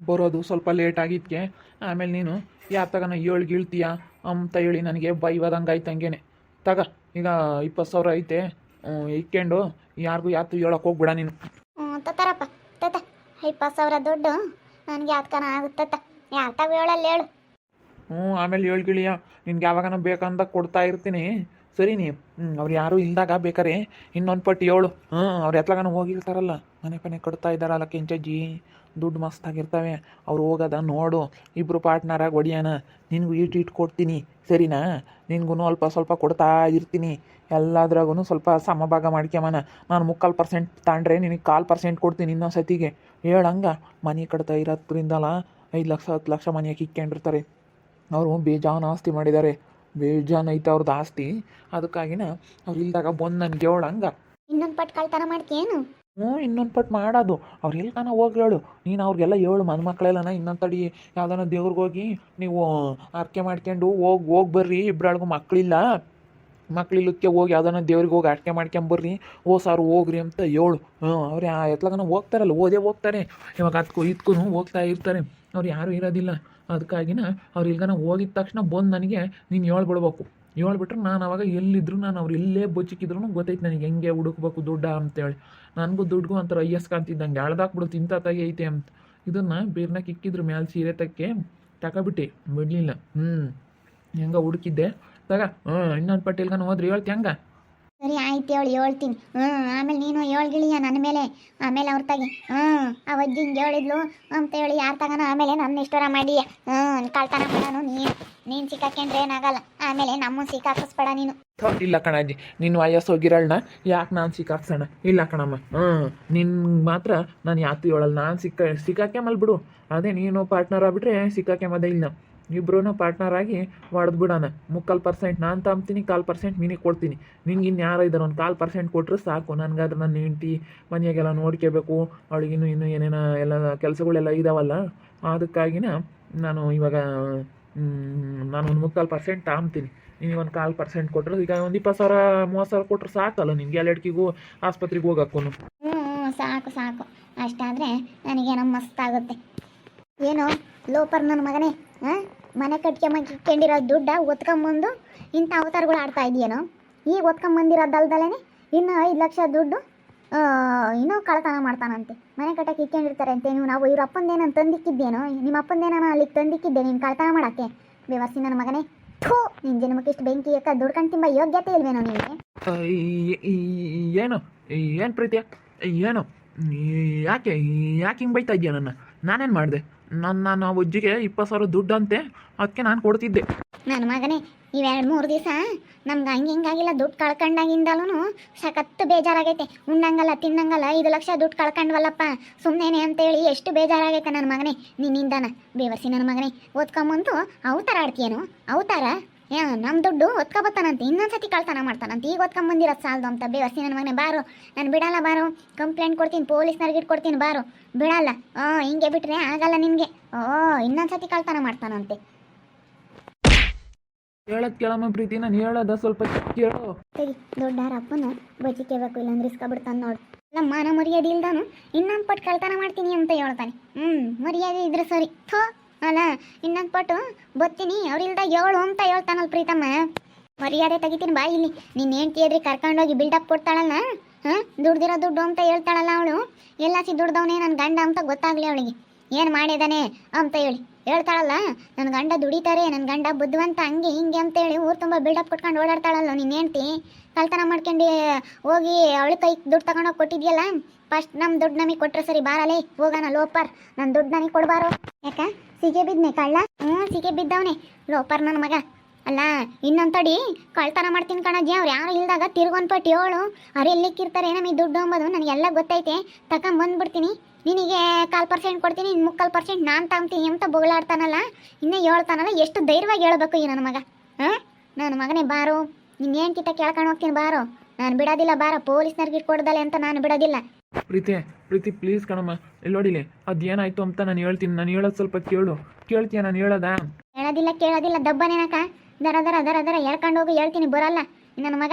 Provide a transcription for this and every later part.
ಬರೋದು ಸ್ವಲ್ಪ ಲೇಟ್ ಆಗಿದ್ಕೆ. ಆಮೇಲೆ ನೀನು ಯಾ ತಗನ ಏಳು ಗೀಳ್ತೀಯ? ಅಂತ ಹೇಳಿ ನನಗೆ ಬೈವಾದಂಗೆ ಆಯ್ತು ಹಂಗೇನೆ. ತಗ ಈಗ ಇಪ್ಪತ್ತು ಸಾವಿರ ಐತೆ ಇಕ್ಕೊಂಡು ಯಾರಿಗೂ ಯಾತು ಹೇಳಕ್ಕೆ ಹೋಗ್ಬಿಡ ನೀನು. ಹ್ಞೂ ತತ್ತಾರಪ್ಪ ತತ್ತ. ಇಪ್ಪತ್ತು ಸಾವಿರ ದುಡ್ಡು ನನಗೆ ಯಾತ್ಕನ ಆಗುತ್ತತ್ತ ಯಾತಾಗ ಹೇಳಲ್ಲ ಹೇಳು. ಹ್ಞೂ ಆಮೇಲೆ ಏಳು ಗಿಳಿಯ ನಿನ್ಗೆ ಯಾವಾಗನ ಬೇಕಂತ ಕೊಡ್ತಾ ಇರ್ತೀನಿ. ಸರಿ ನೀ ಹ್ಞೂ ಅವ್ರು ಯಾರೂ ಇಲ್ದಾಗ ಬೇಕಾರೆ ಇನ್ನೊಂದು ಪಟ್ಟು ಏಳು ಹ್ಞೂ ಅವ್ರು ಎತ್ಲಾಗನ ಹೋಗಿರ್ತಾರಲ್ಲ ಮನೆ ಪನೆ ಕಟ್ತಾ ಇದ್ದಾರಲ್ಲ ಕೆಂಚಜ್ಜಿ. ದುಡ್ಡು ಮಸ್ತಾಗಿರ್ತವೆ ಅವ್ರು ಹೋಗೋದ ನೋಡು ಇಬ್ಬರು ಪಾರ್ಟ್ನರಾಗಿ ಹೊಡಿಯೋಣ ನಿನಗೂ ಈಟ್ ಇಟ್ಟು ಕೊಡ್ತೀನಿ, ಸರಿನಾ? ನಿನ್ಗೂ ಅಲ್ಪ ಸ್ವಲ್ಪ ಕೊಡ್ತಾ ಇರ್ತೀನಿ. ಎಲ್ಲದ್ರಾಗೂ ಸ್ವಲ್ಪ ಸಮಭಾಗ ಮಾಡ್ಕ್ಯಮನ. ನಾನು ಮುಕ್ಕಾಲು ಪರ್ಸೆಂಟ್ ತಾಂಡ್ರೆ ನಿನಗೆ ಕಾಲು ಪರ್ಸೆಂಟ್ ಕೊಡ್ತೀನಿ ಇನ್ನೊಂದು ಸತಿಗೆ ಹೇಳಂಗ ಮನೆ ಕಟ್ತಾ ಇರೋದ್ರಿಂದಲ್ಲ ಐದು ಲಕ್ಷ, ಹತ್ತು ಲಕ್ಷ ಮನೆ ಇಕ್ಕೊಂಡಿರ್ತಾರೆ. ಅವರು ಬೇಜಾನ್ ಆಸ್ತಿ ಮಾಡಿದ್ದಾರೆ ಬೇಜಾನ್ ಐತೆ ಅವ್ರದ್ದು ಆಸ್ತಿ. ಅದಕ್ಕಾಗಿನ ಅವ್ರು ಇಲ್ದಾಗ ಬಂದು ನನಗೆ ಹೇಳಂಗ ಇನ್ನೊಂದು ಪಟ್ಟು ಕಳ್ತನ ಮಾಡ್ತೀಯೇನು? ಹ್ಞೂ ಇನ್ನೊಂದು ಪಟ್ಟು ಮಾಡೋದು. ಅವ್ರು ಎಲ್ಕನ ಹೋಗಿ ಹೇಳು ನೀನು ಅವ್ರಿಗೆಲ್ಲ ಹೇಳು ಮನ್ಮಕ್ಳೆಲ್ಲನ ಇನ್ನೊಂದು ತಡಿ ಯಾವ್ದಾನ ದೇವ್ರಿಗೆ ಹೋಗಿ ನೀವು ಅರ್ಕೆ ಮಾಡ್ಕೊಂಡು ಹೋಗಿ ಹೋಗಿ ಬರ್ರಿ ಇಬ್ಬರೊಳಗೂ ಮಕ್ಕಳಿಲ್ಲ ಮಕ್ಳಿಲ್ಲಕ್ಕೆ ಹೋಗಿ ಯಾವ್ದಾನ ದೇವ್ರಿಗೆ ಹೋಗಿ ಅರ್ಕೆ ಮಾಡ್ಕೊಂಬರ್ರಿ ಓ ಸಾರು ಹೋಗ್ರಿ ಅಂತ ಹೇಳು. ಹ್ಞೂ ಅವ್ರು ಯಾ ಎತ್ಲಾಗನ ಹೋಗ್ತಾರಲ್ಲ, ಓದೇ ಹೋಗ್ತಾರೆ. ಇವಾಗ ಅದಕ್ಕೂ ಇದಕ್ಕೂ ಹೋಗ್ತಾ ಇರ್ತಾರೆ. ಅವ್ರು ಯಾರೂ ಇರೋದಿಲ್ಲ. ಅದಕ್ಕಾಗಿನ ಅವ್ರು ಇಲ್ಗನ ಹೋಗಿದ ತಕ್ಷಣ ಬಂದು ನನಗೆ ನೀನು ಹೇಳ್ಬಿಡ್ಬೇಕು. ಹೇಳ್ಬಿಟ್ರೆ ನಾನು ಅವಾಗ ಎಲ್ಲಿದ್ರು ನಾನು ಅವ್ರು ಎಲ್ಲೇ ಬೊಚ್ಚಿಕ್ಕಿದ್ರು ಗೊತ್ತೈತೆ ನನಗೆ ಹೆಂಗೆ ಹುಡುಕ್ಬೇಕು ದುಡ್ಡ ಅಂತೇಳಿ. ನನಗೂ ದುಡ್ಡು ಒಂಥರ ಅಯ್ಯಸ್ಕಂತಿದ್ದಂಗೆ ಎಳ್ದಾಕ್ಬಿಡು ತಿಂತ ಇಂಥ ಐತೆ ಅಂತ. ಇದನ್ನು ಬೇರ್ನಾಗ ಇಕ್ಕಿದ್ರು ಮ್ಯಾಲೆ ಸೀರೆ ತಕ್ಕೆ ತಗೊಬಿಟ್ಟೆ ಬಿಡಲಿಲ್ಲ ಹ್ಞೂ ಹೆಂಗೆ ಹುಡುಕಿದ್ದೆ. ತಗ ಹ್ಞೂ ಇನ್ನೊಂದು ಪಟ್ಟಿಲ್ಗನ ಹೋದ್ರಿ ಹೇಳ್ತಿ ಹಂಗ. ಸರಿ, ಆಯ್ತು ಹೇಳಿ, ಹೇಳ್ತೀನಿ. ಹ್ಞೂ ಆಮೇಲೆ ನೀನು ಹೇಳ್ಗಿಳಿಯ ನನ್ನ ಮೇಲೆ. ಆಮೇಲೆ ಅವ್ರ ತಾಗಿ ಹ್ಞೂ ಆ ಅಜ್ಜಿ ಹಿಂಗೆ ಹೇಳಿದ್ಲು ಅಂತ ಹೇಳಿ ಯಾರು ತಗನ ಆಮೇಲೆ ನನ್ನ ಇಷ್ಟರ ಮಾಡಿ. ಹ್ಞೂ ಕಳ್ತನ ಮಾಡೋನು ನೀನು ನೀನು ಸಿಕ್ಕಾಕೊಂಡ್ರೆ ಏನಾಗಲ್ಲ. ಆಮೇಲೆ ನಮ್ಮನ್ನು ಸಿಕ್ಕಾಕಿಸ್ಬೇಡ ನೀನು. ಇಲ್ಲ ಕಣಜ್ಜಿ ನಿನ್ನ ವಯಸ್ಸು ಹೋಗಿರಳ್ನ ಯಾಕೆ ನಾನು ಸಿಕ್ಕಾಕ್ಸೋಣ? ಇಲ್ಲ ಕಣಮ್ಮ. ಹ್ಞೂ ನಿನ್ ಮಾತ್ರ ನಾನು ಯಾತು ಹೇಳಲ್ಲ ನಾನು ಸಿಕ್ಕ ಸಿಕ್ಕಾಕೆ ಬಿಡು ಅದೇ ನೀನು ಪಾರ್ಟ್ನರ್ ಆಗ್ಬಿಟ್ರೆ ಸಿಕ್ಕಾಕೆ ಮದ ಇಲ್ಲ. ಇಬ್ರು ಪಾರ್ಟ್ನರ್ ಆಗಿ ಬಿಡೋಣ. ಮುಕ್ಕಾಲು ಪರ್ಸೆಂಟ್ ನಾನು ತಂಬ್ತೀನಿ, ಕಾಲು ಪರ್ಸೆಂಟ್ ನಿನಗೆ ಕೊಡ್ತೀನಿ. ನಿನ್ಗೆ ಇನ್ನು ಯಾರು ಇದ್ದಾರೆ ಒಂದು ಕಾಲು ಪರ್ಸೆಂಟ್ ಕೊಟ್ಟರೆ ಸಾಕು. ನನಗಾದ್ರೆ ನನ್ನ ಹೆಂಡ್ತಿ ಮನೆಯಾಗೆಲ್ಲ ನೋಡ್ಕೋಬೇಕು ಅವಳಿಗೆ ಇನ್ನೂ ಏನೇನೋ ಎಲ್ಲ ಕೆಲಸಗಳೆಲ್ಲ ಇದಾವಲ್ಲ. ಅದಕ್ಕಾಗಿನ ನಾನು ಇವಾಗ ನಾನು ಒಂದು ಮುಕ್ಕಾಲು ಪರ್ಸೆಂಟ್ ತಾಂಬ್ತೀನಿ ನೀವು ಒಂದು ಕಾಲು ಪರ್ಸೆಂಟ್ ಕೊಟ್ಟರೆ ಈಗ ಒಂದು ಇಪ್ಪತ್ತು ಸಾವಿರ ಮೂವತ್ತು ಸಾವಿರ ಕೊಟ್ಟರೆ ಸಾಕಲ್ಲ ನಿನ್ಗೆ ಎಲ್ಲೆಡ್ಕಿಗೂ ಆಸ್ಪತ್ರೆಗೆ ಹೋಗಕ್ಕೂ ಸಾಕು ಸಾಕು. ಅಷ್ಟಾದರೆ ನನಗೇನೋ ಮಸ್ತ್ ಆಗುತ್ತೆ. ಏನು, ಲೋಪರ್ ನನ್ನ ಮಗನೇ? ಮನೆ ಕಟ್ಕೊಂಬಂದಿರೋ ದುಡ್ಡ ಒತ್ಕೊಂಬಂದು ಇಂಥ ಅವತಾರಗಳು ಆಡ್ತಾ ಇದೆಯೇನೋ? ಈಗ ಒತ್ಕೊಂಬಂದಿರೋದಲ್ದಲೇ ಇನ್ನು ಐದು ಲಕ್ಷ ದುಡ್ಡು ಇನ್ನೂ ಕಳತನ ಮಾಡ್ತಾನಂತೆ. ಮನೆ ಕಟ್ಟಕ್ಕೆ ಇಕ್ಕೊಂಡಿರ್ತಾರೆ ಅಂತೆ. ನೀವು ನಾವು ಇವ್ರ ಅಪ್ಪಂದೇನೋ ತಂದಿಕ್ಕಿದ್ದೇನೋ? ನಿಮ್ಮ ಅಪ್ಪಂದೇನೋ ಅಲ್ಲಿಗೆ ತಂದಿಕ್ಕಿದ್ದೆ ನೀನು ಕಳ್ತನ ಮಾಡೋಕ್ಕೆ? ವ್ಯವಸ್ಥೆ ನನ್ನ ಮಗನೇ. ಥೂ ನಿನ್ನ ಜನ್ಮಕ್ಕೆ ಇಷ್ಟು ಬೆಂಕಿ ಯಾಕೆ ದುಡ್ಕೊಂಡು ತಿಂಬ ಯೋಗ್ಯತೆ ಇಲ್ವೇನೋ ನಿಮಗೆ? ಏನು? ಏನು ಪ್ರೀತಿಯ? ಏನು? ಯಾಕೆ ಯಾಕೆ ಹಿಂಗೆ ಬೈತಾ ಇದೆಯಾ ನನ್ನ? ನಾನೇನು ಮಾಡಿದೆ? ನನ್ನ ನಾನು ಆ ಅಜ್ಜಿಗೆ ಇಪ್ಪತ್ತು ಸಾವಿರ ದುಡ್ಡು ಅಂತೆ ಅದಕ್ಕೆ ನಾನು ಕೊಡ್ತಿದ್ದೆ. ನನ್ನ ಮಗನೇ ಇವೆರಡು ಮೂರು ದಿವಸ ನಮ್ಗೆ ಹಂಗೆ ಹಿಂಗಾಗಿಲ್ಲ ದುಡ್ಡು ಕಳ್ಕೊಂಡಾಗಿಂದಲೂ ಸಖತ್ತು ಬೇಜಾರಾಗೈತೆ. ಉಣ್ಣಂಗಲ್ಲ, ತಿನ್ನಂಗಲ್ಲ, ಐದು ಲಕ್ಷ ದುಡ್ಡು ಕಳ್ಕೊಂಡ್ವಲ್ಲಪ್ಪ. ಸುಮ್ಮನೆ ಅಂತೇಳಿ ಎಷ್ಟು ಬೇಜಾರಾಗೈತೆ ನನ್ನ ಮಗನೇ. ನಿನ್ನಿಂದನ ಬೇವರ್ಸಿ ನನ್ನ ಮಗನೇ. ಓದ್ಕೊಂಬಂತು ಅವತಾರ ಆಡ್ತೀಯೇನು? ಅವತಾರ? ಯಾ ನಮ್ಮ ದುಡ್ಡು ಒತ್ಕೊಬತ್ತಾನಂತೆ. ಇನ್ನೊಂದ್ಸತಿ ಕಳ್ತನ ಮಾಡ್ತಾನಂತ. ಈಗ ಒತ್ಕೊಂಬಂದಿರೋದು ಸಾಲದು ಅಂತ ಬೇವರ್ಸಿ ನನ್ನ ಮಗನೇ ಬಾರು. ನಾನು ಬಿಡಲ್ಲ ಬಾರು. ಕಂಪ್ಲೇಂಟ್ ಕೊಡ್ತೀನಿ ಪೊಲೀಸ್ನವ್ರಿಗೆ ಇಟ್ಕೊಡ್ತೀನಿ ಬಾರು. ಬಿಡಲ್ಲ. ಓ ಹಿಂಗೆ ಬಿಟ್ರೆ ಆಗಲ್ಲ ನಿನಗೆ. ಓ ಇನ್ನೊಂದ್ಸತಿ ಕಳ್ತನ ಮಾಡ್ತಾನಂತೆ. ಹೇಳೋದು ಕೇಳಮ್ಮ ಪ್ರೀತಿ ನಾನು ಹೇಳೋದ ಸ್ವಲ್ಪ ಕೇಳು. ಸರಿ ದೊಡ್ಡಾರ ಅಪ್ಪನ ಬಚಿಕೇಬೇಕು ಇಲ್ಲಾಂದ್ರೆ ಇಸ್ಕೊಬಿಡ್ತಾನೆ ನೋಡು. ಅಲ್ಲ ಮಾನ ಮರ್ಯಾದೆ ಇಲ್ದಾನು? ಇನ್ನೊಂದು ಪಟ್ಟು ಕಳ್ತನ ಮಾಡ್ತೀನಿ ಅಂತ ಹೇಳ್ತಾನೆ. ಹ್ಞೂ ಮರ್ಯಾದೆ ಇದ್ರೆ ಸರಿ. ಥೋ. ಅಲ್ಲ, ಇನ್ನೊಂದು ಪಟ್ಟು ಬರ್ತೀನಿ. ಅವ್ರಿಲ್ದ ಏಳು ಅಂತ ಹೇಳ್ತಾನಲ್ ಪ್ರೀತಮ್ಮ. ಮರ್ಯಾದೆ ತೆಗಿತೀನಿ ಬಾ ಇಲ್ಲಿ. ನಿನ್ನ ಹೆಂಡ್ತಿ ಎದ್ರಿ ಕರ್ಕೊಂಡೋಗಿ ಬಿಲ್ಡಪ್ ಕೊಡ್ತಾಳಲ್ಲ? ಹಾಂ? ದುಡ್ದಿರೋ ದುಡ್ಡು ಅಂತ ಹೇಳ್ತಾಳಲ್ಲ ಅವಳು? ಎಲ್ಲ ಸಿ ದುಡ್ದವನೇ ನನ್ನ ಗಂಡ ಅಂತ ಗೊತ್ತಾಗ್ಲಿ ಅವಳಿಗೆ. ಏನು ಮಾಡಿದಾನೆ ಅಂತ ಹೇಳಿ. ಹೇಳ್ತಾಳಲ್ಲ ನನ್ನ ಗಂಡ ದುಡಿತಾರೆ ನನ್ನ ಗಂಡ ಬುದ್ಧಿವಂತ ಹಂಗೆ ಹಿಂಗೆ ಅಂತೇಳಿ ಊರು ತುಂಬ ಬಿಲ್ಡಪ್ ಕೊಟ್ಕೊಂಡು ಓಡಾಡ್ತಾಳಲ್ಲ ನಿನ್ನ ಹೆಂಡ್ತಿ? ಕಳ್ತನ ಮಾಡ್ಕೊಂಡು, ಹೋಗಿ ಅವಳ ಕೈ ದುಡ್ಡು ತಗೊಂಡೋಗಿ ಕೊಟ್ಟಿದ್ಯಲ್ಲ? ಫಸ್ಟ್ ನಮ್ಮ ದುಡ್ಡು ನಮಗೆ ಕೊಟ್ಟರೆ ಸರಿ, ಬಾರಲೇ, ಹೋಗೋಣ ಲೋಪರ್. ನನ್ನ ದುಡ್ಡು ನನಗೆ ಕೊಡಬಾರೋ? ಯಾಕ? ಸಿಗೆ ಬಿದ್ನೆ ಕಳ್ಳ? ಹ್ಞೂ, ಸಿಗೆ ಬಿದ್ದವನೆ. ಲೋಪರ್ ನನ್ನ ಮಗ. ಅಲ್ಲ ಇನ್ನೊಂದು ತಡಿ ಕಳ್ತನ ಮಾಡ್ತೀನಿ ಕಣಜ್ಜಿ, ಅವ್ರು ಯಾರು ಇಲ್ದಾಗ ತಿರ್ಗೊಂದು ಪಟ್ಟು ಏಳು. ಅವ್ರು ಎಲ್ಲಿಕ್ಕಿರ್ತಾರೆ ನಮಗೆ ದುಡ್ಡು ಅಂಬೋದು, ನನಗೆಲ್ಲ ಗೊತ್ತೈತೆ. ತಗೊಂಬಂದ್ಬಿಡ್ತೀನಿ ನಿನಗೆ ಕಾಲು ಪರ್ಸೆಂಟ್ ಕೊಡ್ತೀನಿ ಇನ್ನು ಮುಕ್ಕಾಲು ಪರ್ಸೆಂಟ್ ನಾನು ತಗೊಂತೀನಿ ಅಂತ ಬೊಗಳಾಡ್ತಾನಲ್ಲ, ಇನ್ನೇ ಹೇಳ್ತಾನಲ್ಲ ಎಷ್ಟು ಧೈರ್ಯವಾಗಿ ಹೇಳ್ಬೇಕು ಈ ನನ್ನ ಮಗ. ಹಾಂ? ನನ್ನ ಮಗನೇ ಬಾರು. ನಿನ್ನ ಕಿತ್ತ ಕೇಳ್ಕೊಂಡು ಹೋಗ್ತೀನಿ ಬಾರು. ನಾನು ಬಿಡೋದಿಲ್ಲ ಬಾರ, ಪೊಲೀಸ್ನವ್ರಿಗೆ ಇಟ್ಕೊಡ್ದಲೆ ಅಂತ ನಾನು ಬಿಡೋದಿಲ್ಲ. ಪ್ರೀತಿ ಪ್ರೀತಿ ಪ್ಲೀಸ್ ಕಣಮ್ಮ. ಇಲ್ಲಿ ನೋಡಿಲಿ ಅದು ಏನಾಯ್ತು ಅಂತ ನಾನು ಹೇಳ್ತೀನಿ. ನಾನು ಹೇಳೋದು ಸ್ವಲ್ಪ ಕೇಳು. ಕೇಳ್ತೀಯ? ನಾನು ಹೇಳೋದಾ? ಹೇಳೋದಿಲ್ಲ, ಕೇಳೋದಿಲ್ಲ. ದಬ್ಬನೇನಕ ದರ ದರ ದರ ದರ. ಹೇಳ್ಕೊಂಡು ಹೋಗಿ, ಹೇಳ್ತೀನಿ, ಬರಲ್ಲ. ನನ್ನ ಮಗ.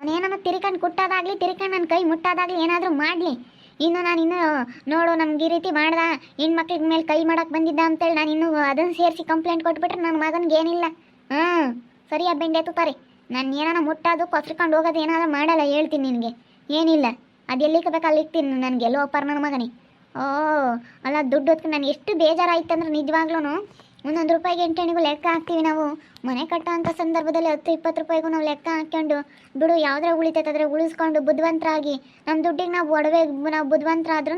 ಅವನೇನೋ ತಿರ್ಕೊಂಡು ಕುಟ್ಟೋದಾಗ್ಲಿ ತಿರ್ಕೊಂಡು ನನ್ನ ಕೈ ಮುಟ್ಟೋದಾಗ್ಲಿ ಏನಾದರೂ ಮಾಡಲಿ. ಇನ್ನು ನಾನು ಇನ್ನು ನೋಡು, ನಮ್ಗೆ ಈ ರೀತಿ ಮಾಡ್ದ. ಹೆಣ್ಮಕ್ಳಿಗೆ ಮೇಲೆ ಕೈ ಮಾಡೋಕೆ ಬಂದಿದ್ದ ಅಂತೇಳಿ ನಾನು ಇನ್ನು ಅದನ್ನು ಸೇರಿಸಿ ಕಂಪ್ಲೇಂಟ್ ಕೊಟ್ಬಿಟ್ರೆ ನನ್ನ ಮಗನಿಗೆ ಏನಿಲ್ಲ. ಹಾಂ ಸರಿಯಾ ಬೆಂಡೆ ತುಪ್ಪಾರಿ ನಾನು ಏನಾರ ಮುಟ್ಟೋದು, ಕೊಸ್ರಿಕೊಂಡು ಹೋಗೋದು ಏನಾದರೂ ಮಾಡಲ್ಲ, ಹೇಳ್ತೀನಿ ನಿನಗೆ. ಏನಿಲ್ಲ. ಅದು ಎಲ್ಲಿಗೆ ಬೇಕು ಅಲ್ಲಿ ಇಕ್ತೀನಿ ನನಗೆ ಎಲ್ಲೋ ನನ್ನ ಮಗನೇ. ಓ, ಅಲ್ಲ ದುಡ್ಡು ಹೊತ್ಕೊಂಡು ನಾನು ಎಷ್ಟು ಬೇಜಾರಾಯ್ತು ಅಂದ್ರೆ ನಿಜವಾಗ್ಲೂ ಒಂದೊಂದು ರೂಪಾಯಿಗೆ ಎಂಟೆಣಿಗೂ ಲೆಕ್ಕ ಹಾಕ್ತೀವಿ ನಾವು. ಮನೆ ಕಟ್ಟೋ ಅಂಥ ಸಂದರ್ಭದಲ್ಲಿ ಹತ್ತು, ಇಪ್ಪತ್ತು ರೂಪಾಯಿಗೂ ನಾವು ಲೆಕ್ಕ ಹಾಕ್ಕೊಂಡು, ಬಿಡು ಯಾವುದ್ರ ಉಳಿತೈತೆ ಉಳಿಸ್ಕೊಂಡು ಬುದ್ಧಿವಂತರಾಗಿ. ನಮ್ಮ ದುಡ್ಡಿಗೆ ನಾವು ಒಡವೆ, ನಾವು ಬುದ್ಧಿವಂತರಾದ್ರೂ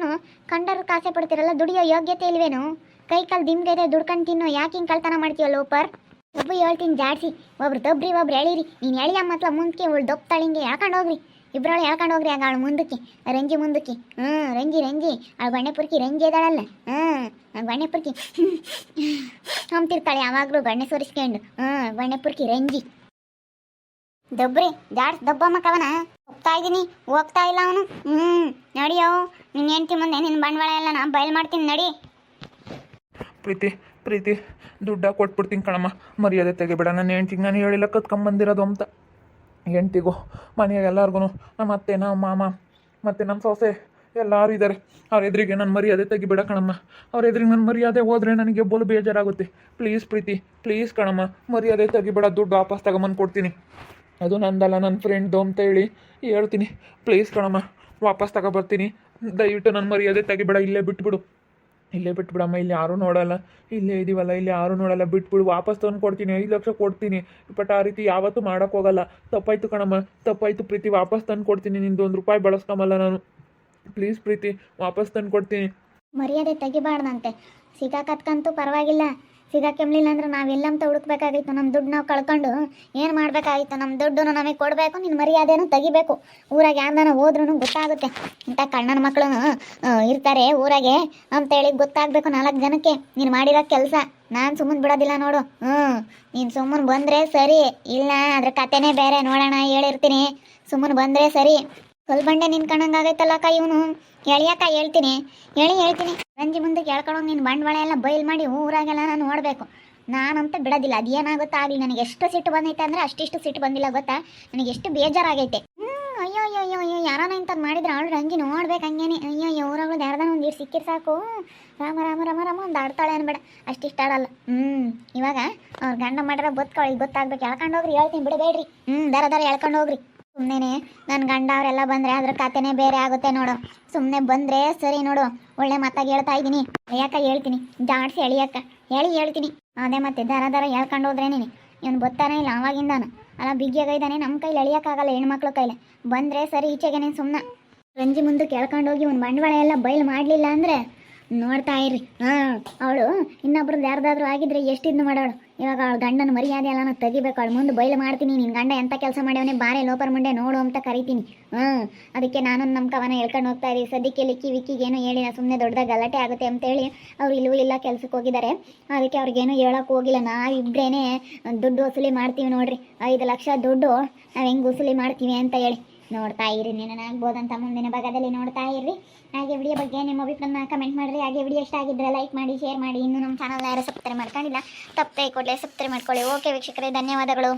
ಕಂಡರು ಕಾಸೆ ಪಡ್ತಿರಲ್ಲ, ದುಡಿಯೋ ಯೋಗ್ಯತೆ ಇಲ್ವೇನು? ಕೈ ಕಾಲು ದಿಂಗೈತೆ ದುಡ್ಕೊಂಡು ತಿನ್ನು ಯಾಕೆ ಹಿಂಗೆ ಕಳ್ತನ ಮಾಡ್ತೀವಲ್ಲ ಲೋಪರ್? ಒಬ್ಬ ಹೇಳ್ತೀನಿ ಜಾಡ್ಸಿ, ಒಬ್ರು ದೊಬ್ರಿ, ಒಬ್ರು ಹೇಳಿರಿ ನೀನು ಹೇಳಿಯ ಮತ್ಲ ಮುಂದಕ್ಕೆ ಇವಳು ದೊಪ್ತಾಳಿಂಗೆ ಯಾಕೊಂಡು ಹೋಗ್ರಿ? ಇಬ್ರಾಳು ಹೇಳ್ಕೊಂಡು ಹೋಗ್ರಿ, ಆಗ ಅವಳು ಮುಂದಕ್ಕೆ ರಂಜಿ ಮುಂದಕ್ಕೆ. ಹ್ಞೂ ರಂಜಿ ರಂಜಿ ಅವಳು ಬಣ್ಣೆಪುರ್ಕಿ ರಂಜಿ ಇದ್ದಾಳಲ್ಲ ಹ್ಞೂ ಬಣ್ಣೆಪುರ್ಕಿ ಪುರ್ಕಿ. ಹೊಮ್ತಿರ್ತಾಳೆ ಯಾವಾಗಲೂ ಬಣ್ಣೆ ಸೋರಿಸ್ಕೊಂಡು. ಹ್ಞೂ ಬಣ್ಣೆಪುರ್ಕಿ ರಂಜಿ ದೊಬ್ರಿ ಜಾಡ್ಸ್ ದೊಬ್ಬಮ್ಮ ಕವನ ಹೋಗ್ತಾ ಇದ್ದೀನಿ, ಹೋಗ್ತಾ ಇಲ್ಲ ಅವನು. ಹ್ಞೂ ನಡಿಯೋ ನಿನ್ನ ಹೆಂಡತಿ ಮುಂದೆ ನಿನ್ನ ಬಂಡವಾಳ ಎಲ್ಲ ನಾ ಬಯಲು ಮಾಡ್ತೀನಿ, ನಡಿ. ಪ್ರೀತಿ ಪ್ರೀತಿ, ದುಡ್ಡ ಕೊಟ್ಬಿಡ್ತೀನಿ ಕಣಮ್ಮ. ಮರ್ಯಾದೆ ತೆಗಿಬೇಡ, ನನ್ನ ಹೆಂಡ್ತಿಗೆ ನಾನು ಹೇಳಿಲ್ಲ, ಕತ್ಕೊಂಬಂದಿರೋದು ಅಂತ. ಹೆಂಡ್ತಿಗೂ ಮನೆಯಾಗ ಎಲ್ಲರಿಗೂ ನಮ್ಮ ಅತ್ತೆ, ನಮ್ಮ ಮಾಮ, ಮತ್ತು ನಮ್ಮ ಸೊಸೆ ಎಲ್ಲರೂ ಇದ್ದಾರೆ ಅವ್ರ ಎದುರಿಗೆ ನನ್ನ ಮರ್ಯಾದೆ ತೆಗಿಬೇಡ ಕಣಮ್ಮ. ಅವ್ರ ಎದುರಿಗೆ ನನ್ನ ಮರ್ಯಾದೆ ಹೋದರೆ ನನಗೆ ಬೋಲು ಬೇಜಾರಾಗುತ್ತೆ. ಪ್ಲೀಸ್ ಪ್ರೀತಿ, ಪ್ಲೀಸ್ ಕಣಮ್ಮ. ಮರ್ಯಾದೆ ತೆಗಿಬೇಡ, ದುಡ್ಡು ವಾಪಸ್ ತಗೊಂಬಂದು ಕೊಡ್ತೀನಿ. ಅದು ನಂದಲ್ಲ ನನ್ನ ಫ್ರೆಂಡ್ದು ಅಂತ ಹೇಳಿ ಹೇಳ್ತೀನಿ. ಪ್ಲೀಸ್ ಕಣಮ್ಮ, ವಾಪಸ್ ತಗೊಬರ್ತೀನಿ. ದಯವಿಟ್ಟು ನನ್ನ ಮರ್ಯಾದೆ ತೆಗಿಬೇಡ, ಇಲ್ಲೇ ಬಿಟ್ಬಿಡು. ಇಲ್ಲೇ ಬಿಟ್ಬಿಡಮ್ಮ, ಇಲ್ಲಿ ಯಾರೂ ನೋಡಲ್ಲ. ಇಲ್ಲೇ ಇದೀವಲ್ಲ, ಇಲ್ಲಿ ಯಾರೂ ನೋಡಲ್ಲ. ಬಿಟ್ಬಿಡು, ವಾಪಸ್ ತಂದು ಕೊಡ್ತೀನಿ, ಐದು ಲಕ್ಷ ಕೊಡ್ತೀನಿ. ಬಟ್ ಆ ರೀತಿ ಯಾವತ್ತೂ ಮಾಡೋಕ್ಕೋಗಲ್ಲ ತಪ್ಪಾಯ್ತು ಕಣಮ್ಮ, ತಪ್ಪಾಯ್ತು ಪ್ರೀತಿ. ವಾಪಸ್ ತಂದು ಕೊಡ್ತೀನಿ, ನಿಂದು ಒಂದು ರೂಪಾಯಿ ಬಳಸ್ಕೊಂಬಲ್ಲ ನಾನು. ಪ್ಲೀಸ್ ಪ್ರೀತಿ, ವಾಪಸ್ ತಂದು ಕೊಡ್ತೀನಿ. ಮರ್ಯಾದೆ ತೆಗಿಬಾರ್ದಂತೆ. ಸಿಗಾಕತ್ಕಂತೂ ಪರವಾಗಿಲ್ಲ. ಸಿಗಾಕೆಮ್ಲಿಲ್ಲ ಅಂದ್ರೆ ನಾವೆಲ್ಲಂತ ಹುಡುಕ್ಬೇಕಾಗಿತ್ತು. ನಮ್ಮ ದುಡ್ಡು ನಾವು ಕಳ್ಕೊಂಡು ಏನು ಮಾಡಬೇಕಾಗಿತ್ತು? ನಮ್ಮ ದುಡ್ಡು ನಮಗೆ ಕೊಡಬೇಕು ನಿನ್ನ ಮರ್ಯಾದೆನೂ ತೆಗಿಬೇಕು. ಊರಾಗ ಯಾರ್ದಾನ ಹೋದ್ರೂ ಗೊತ್ತಾಗುತ್ತೆ. ಇಂಥ ಕಣ್ಣನ ಮಕ್ಕಳು ಇರ್ತಾರೆ ಊರಾಗೆ ಅಂತೇಳಿ ಗೊತ್ತಾಗಬೇಕು ನಾಲ್ಕು ಜನಕ್ಕೆ. ನೀನು ಮಾಡಿರೋ ಕೆಲಸ. ನಾನು ಸುಮ್ಮನೆ ಬಿಡೋದಿಲ್ಲ ನೋಡು. ಹ್ಞೂ ನೀನು ಸುಮ್ಮನೆ ಬಂದರೆ ಸರಿ. ಇಲ್ಲ ಅದ್ರ ಕತೆನೇ ಬೇರೆ. ನೋಡೋಣ, ಹೇಳಿರ್ತೀನಿ. ಸುಮ್ಮನೆ ಬಂದರೆ ಸರಿ. ಕಲ್ಬಂಡೆ ಅಕ್ಕ ಇವನು? ಎಳಿಯಕ್ಕ ಹೇಳ್ತೀನಿ. ಹೇಳಿ, ಹೇಳ್ತೀನಿ. ರಂಜಿ ಮುಂದಕ್ಕೆ ಹೇಳ್ಕೊಂಡು ನಿನ್ ಬಂಡವಾಳ ಎಲ್ಲ ಬಯಲು ಮಾಡಿ ಊರಾಗೆಲ್ಲ ನಾನು ನೋಡಬೇಕು. ನಾನಂತ ಬಿಡೋದಿಲ್ಲ. ಅದೇನಾಗುತ್ತಾ ಆಗಲಿ? ನನಗೆ ಎಷ್ಟು ಸಿಟ್ಟು ಬಂದೈತೆ ಅಂದ್ರೆ ಅಷ್ಟಿಷ್ಟು ಸಿಟ್ಟು ಬಂದಿಲ್ಲ, ಗೊತ್ತಾ? ನನಗೆ ಎಷ್ಟು ಬೇಜಾರಾಗೈತೆ. ಅಯ್ಯೋ ಅಯ್ಯೋ ಅಯ್ಯೋ ಅಯ್ಯೋ, ಯಾರಾನ ಇಂಥದ್ದು ಮಾಡಿದ್ರೆ ಅವಳು ರಂಜಿ ನೋಡ್ಬೇಕು ಹಂಗೇನೆ. ಅಯ್ಯೋ ಊರಾಗಳು ಯಾರ್ದಾನ ಒಂದು ಇಟ್ಟು ಸಿಕ್ಕಿರ್ ಸಾಕು. ರಾಮ ರಾಮ ರಾಮ ರಾಮ, ಒಂದು ಆಡ್ತಾಳೆ ಅನ್ಬೇಡ. ಅಷ್ಟಿಷ್ಟ ಆಡಲ್ಲ. ಹ್ಞೂ ಇವಾಗ ಅವ್ರ ಗಂಡ ಮಾಡಿರೋ ಗೊತ್ಕೊಳ್ಳಿ ಗೊತ್ತಾಗ್ಬೇಕು. ಎಳ್ಕೊಂಡು ಹೋಗ್ರಿ, ಹೇಳ್ತೀನಿ. ಬಿಡಬೇಡ್ರಿ. ಹ್ಞೂ ದರ ದರ ಹೇಳ್ಕೊಂಡು ಹೋಗ್ರಿ. ಸುಮ್ಮನೆ ನನ್ನ ಗಂಡ ಅವರೆಲ್ಲ ಬಂದರೆ ಅದ್ರ ಕತೆನೇ ಬೇರೆ ಆಗುತ್ತೆ ನೋಡು. ಸುಮ್ಮನೆ ಬಂದರೆ ಸರಿ ನೋಡು. ಒಳ್ಳೆ ಮಾತಾಗಿ ಹೇಳ್ತಾ ಇದ್ದೀನಿ. ಅಯ್ಯಕ್ಕ ಹೇಳ್ತೀನಿ. ಜಾಡ್ಸಿ ಎಳಿಯಕ್ಕ ಹೇಳಿ ಹೇಳ್ತೀನಿ. ಅದೇ ಮತ್ತೆ ದರ ದರ ಹೇಳ್ಕೊಂಡು ನೀನು. ಇವನು ಗೊತ್ತಾನೆ ಇಲ್ಲ ಅವಾಗಿಂದಾನು. ಅಲ್ಲ ಬಿಗ್ಗೆಗೈದಾನೆ ನಮ್ಮ ಕೈಲಿ ಎಳಿಯೋಕ್ಕಾಗಲ್ಲ ಹೆಣ್ಮಕ್ಳು ಕೈಲಿ. ಬಂದರೆ ಸರಿ ಈಚೆಗೆ ನೀನು ಸುಮ್ಮನೆ ರಂಜಿ ಮುಂದೆ ಕೇಳ್ಕೊಂಡೋಗಿ ಹೋಗಿ ಬಂಡವಾಳ ಎಲ್ಲ ಬಯಲು ಮಾಡಲಿಲ್ಲ ಅಂದರೆ ನೋಡ್ತಾ ಇರಿ. ಹಾಂ, ಅವಳು ಇನ್ನೊಬ್ರದ್ದು ಯಾರ್ದಾದ್ರೂ ಆಗಿದ್ರೆ ಎಷ್ಟಿದ್ದು ಮಾಡೋಳು. ಇವಾಗ ಅವಳು ಗಂಡನ ಮರ್ಯಾದೆ ಎಲ್ಲ ತೆಗಿಬೇಕು. ಅವಳು ಮುಂದೆ ಬಯಲು ಮಾಡ್ತೀನಿ. ನಿನ್ನ ಗಂಡ ಎಂಥ ಕೆಲಸ ಮಾಡ್ಯವನೇ ಬಾರೆ ಲೋಪರ್ ಮುಂಡೆ ನೋಡು ಅಂತ ಕರಿತೀನಿ. ಹಾಂ, ಅದಕ್ಕೆ ನಾನು ನಮ್ಮ ಕವನ ಹೇಳ್ಕೊಂಡು ಹೋಗ್ತಾ ಇರಿ. ಸದ್ಯಕ್ಕೆ ಲಿಕ್ಕಿ ವಿಕ್ಕಿಗೆ ಏನೋ ಹೇಳಿಲ್ಲ ಸುಮ್ಮನೆ ದೊಡ್ಡದಾಗ ಗಲಾಟೆ ಆಗುತ್ತೆ ಅಂತೇಳಿ ಅವ್ರು ಇಲ್ಲೂ ಇಲ್ಲ ಕೆಲ್ಸಕ್ಕೆ ಹೋಗಿದ್ದಾರೆ. ಅದಕ್ಕೆ ಅವ್ರಿಗೇನು ಹೇಳೋಕೆ ಹೋಗಿಲ್ಲ. ನಾವಿಬ್ರೇನೆ ದುಡ್ಡು ವಸೂಲಿ ಮಾಡ್ತೀವಿ ನೋಡ್ರಿ. ಐದು ಲಕ್ಷ ದುಡ್ಡು ನಾವು ಹೆಂಗೆ ವಸೂಲಿ ಮಾಡ್ತೀವಿ ಅಂತ ಹೇಳಿ. ನೋಡ್ತಾ ಇರಿ, ನೆನನಾಗ್ಬೋದಂತ ಮುಂದಿನ ಭಾಗದಲ್ಲಿ ನೋಡ್ತಾ ಇರ್ರಿ. ಹಾಗೆ ವಿಡಿಯೋ ಬಗ್ಗೆ ನಿಮ್ಮ ಅಭಿಪ್ರಾಯನ ಕಮೆಂಟ್ ಮಾಡಿರಿ. ಹಾಗೆ ವಿಡಿಯೋ ಇಷ್ಟ ಆಗಿದ್ರೆ ಲೈಕ್ ಮಾಡಿ ಶೇರ್ ಮಾಡಿ. ಇನ್ನು ನಮ್ಮ ಚಾನಲ್ ಯಾರು ಸಬ್ಸ್ಕ್ರೈಬ್ ಮಾಡ್ಕೊಂಡಿಲ್ಲ, ತಪ್ಪೇ ಕೊಡಲೇ ಸಬ್ಸ್ಕ್ರೈಬ್ ಮಾಡ್ಕೊಳ್ಳಿ. ಓಕೆ ವೀಕ್ಷಕರೇ, ಧನ್ಯವಾದಗಳು.